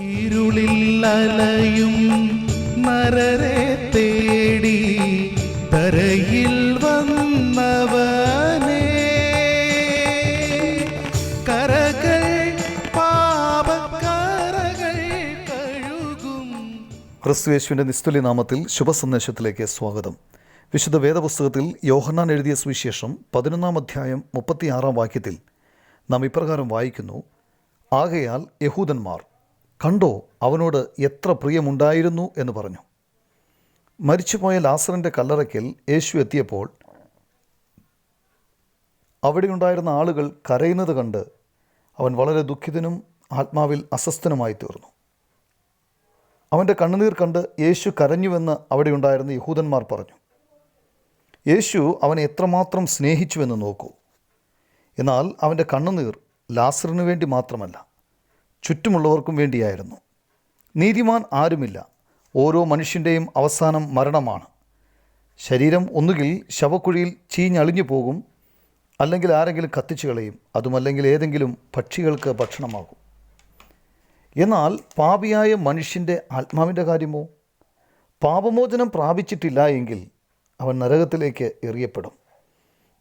ഇരുളിൽ അലയും നരരെ തേടി തരയിൽ വന്നവനേ. കരകൾ പാപക്കരകൾ കഴുകും. ക്രിസ്തുയേശുവിന്റെ നിസ്തുല്യ നാമത്തിൽ ശുഭസന്ദേശത്തിലേക്ക് സ്വാഗതം. വിശുദ്ധ വേദപുസ്തകത്തിൽ യോഹന്നാൻ എഴുതിയ സുവിശേഷം പതിനൊന്നാം അധ്യായം മുപ്പത്തിയാറാം വാക്യത്തിൽ നാം ഇപ്രകാരം വായിക്കുന്നു ആകയാൽ യഹൂദന്മാർ കണ്ടോ അവനോട് എത്ര പ്രിയമുണ്ടായിരുന്നു എന്ന് പറഞ്ഞു. മരിച്ചുപോയ ലാസറിന്റെ കല്ലറയ്ക്കൽ യേശു എത്തിയപ്പോൾ അവിടെയുണ്ടായിരുന്ന ആളുകൾ കരയുന്നത് കണ്ട് അവൻ വളരെ ദുഃഖിതനും ആത്മാവിൽ അസ്വസ്ഥനുമായി തീർന്നു. അവന്റെ കണ്ണുനീർ കണ്ട് യേശു കരഞ്ഞുവെന്ന് അവിടെയുണ്ടായിരുന്ന യഹൂദന്മാർ പറഞ്ഞു. യേശു അവനെ എത്രമാത്രം സ്നേഹിച്ചുവെന്ന് നോക്കൂ. എന്നാൽ അവന്റെ കണ്ണുനീർ ലാസറിനു വേണ്ടി മാത്രമല്ല ചുറ്റുമുള്ളവർക്കും വേണ്ടിയായിരുന്നു. നീതിമാൻ ആരുമില്ല. ഓരോ മനുഷ്യന്റെയും അവസാനം മരണമാണ്. ശരീരം ഒന്നുകിൽ ശവക്കുഴിയിൽ ചീഞ്ഞളിഞ്ഞു പോകും അല്ലെങ്കിൽ ആരെങ്കിലും കത്തിച്ചു കളയും. അതുമല്ലെങ്കിൽ ഏതെങ്കിലും പക്ഷികൾക്ക് ഭക്ഷണമാകും. എന്നാൽ പാപിയായ മനുഷ്യന്റെ ആത്മാവിന്റെ കാര്യമോ? പാപമോചനം പ്രാപിച്ചിട്ടില്ല എങ്കിൽ അവൻ നരകത്തിലേക്ക് എറിയപ്പെടും.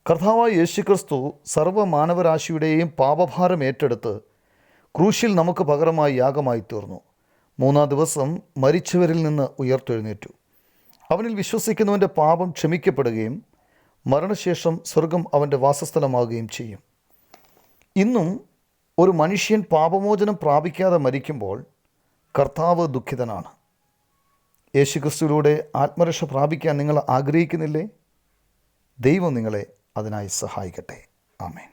കർത്താവായ യേശുക്രിസ്തു സർവമാനവരാശിയുടെയും പാപഭാരം ഏറ്റെടുത്ത് ക്രൂശിൽ നമുക്ക് പകരമായി യാഗമായി തീർന്നു. മൂന്നാം ദിവസം മരിച്ചവരിൽ നിന്ന് ഉയർത്തെഴുന്നേറ്റു. അവനിൽ വിശ്വസിക്കുന്നവന്റെ പാപം ക്ഷമിക്കപ്പെടുകയും മരണശേഷം സ്വർഗം അവന്റെ വാസസ്ഥലമാകുകയും ചെയ്യും. ഇന്നും ഒരു മനുഷ്യൻ പാപമോചനം പ്രാപിക്കാതെ മരിക്കുമ്പോൾ കർത്താവ് ദുഃഖിതനാണ്. യേശുക്രിസ്തുവിലൂടെ ആത്മരക്ഷ പ്രാപിക്കാൻ നിങ്ങൾ ആഗ്രഹിക്കുന്നില്ലേ? ദൈവം നിങ്ങളെ അതിനായി സഹായിക്കട്ടെ. ആമേൻ.